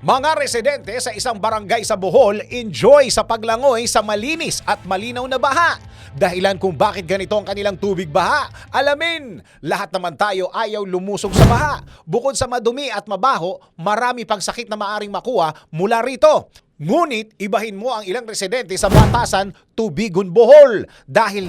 Mga residente sa isang barangay sa Bohol enjoy sa paglangoy sa malinis at malinaw na baha. Dahilan kung bakit ganito ang kanilang tubig baha. Alamin, lahat naman tayo ayaw lumusog sa baha. Bukod sa madumi at mabaho, marami pang sakit na maaring makuha mula rito. Ngunit ibahin mo ang ilang residente sa batasan Tubigon Bohol dahil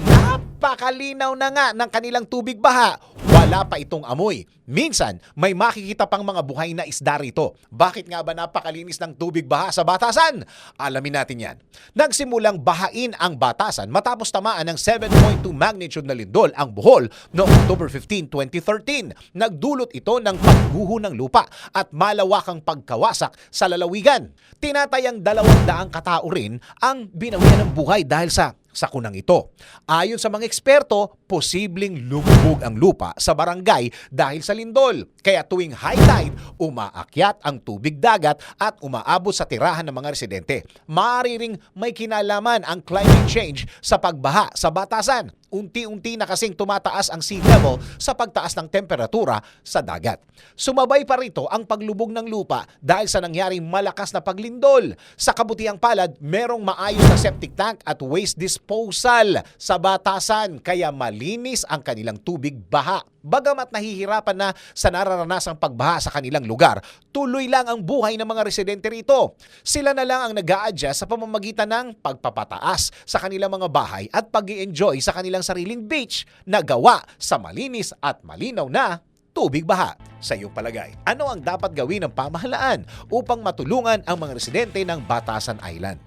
napakalinaw na nga ng kanilang tubig baha. Wala pa itong amoy. Minsan, may makikita pang mga buhay na isda rito. Bakit nga ba napakalinis ng tubig baha sa batasan? Alamin natin yan. Nagsimulang bahain ang batasan matapos tamaan ng 7.2 magnitude na lindol ang Bohol noong October 15, 2013. Nagdulot ito ng pagguho ng lupa at malawakang pagkawasak sa lalawigan. Tinatayang dalawang daang katao rin ang binawian ng buhay dahil sa sakunang ito. Ayon sa mga eksperto, posibleng lumubog ang lupa sa barangay dahil sa lindol. Kaya tuwing high tide, umaakyat ang tubig dagat at umaabot sa tirahan ng mga residente. Maaari ring may kinalaman ang climate change sa pagbaha sa batasan. Unti-unti na kasing tumataas ang sea level sa pagtaas ng temperatura sa dagat. Sumabay pa rito ang paglubog ng lupa dahil sa nangyaring malakas na paglindol. Sa kabutihang palad, merong maayos na septic tank at waste disposal sa batasan kaya malinis ang kanilang tubig baha. Bagamat nahihirapan na sa nararanasang pagbaha sa kanilang lugar, tuloy lang ang buhay ng mga residente rito. Sila na lang ang nag adjust sa pamamagitan ng pagpapataas sa kanilang mga bahay at pag enjoy sa kanilang sariling beach na gawa sa malinis at malinaw na tubig baha. Sa iyong palagay, ano ang dapat gawin ng pamahalaan upang matulungan ang mga residente ng Batasan Island?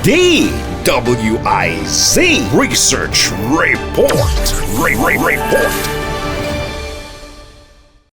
DWIZ Research Report. Re- Re- Report.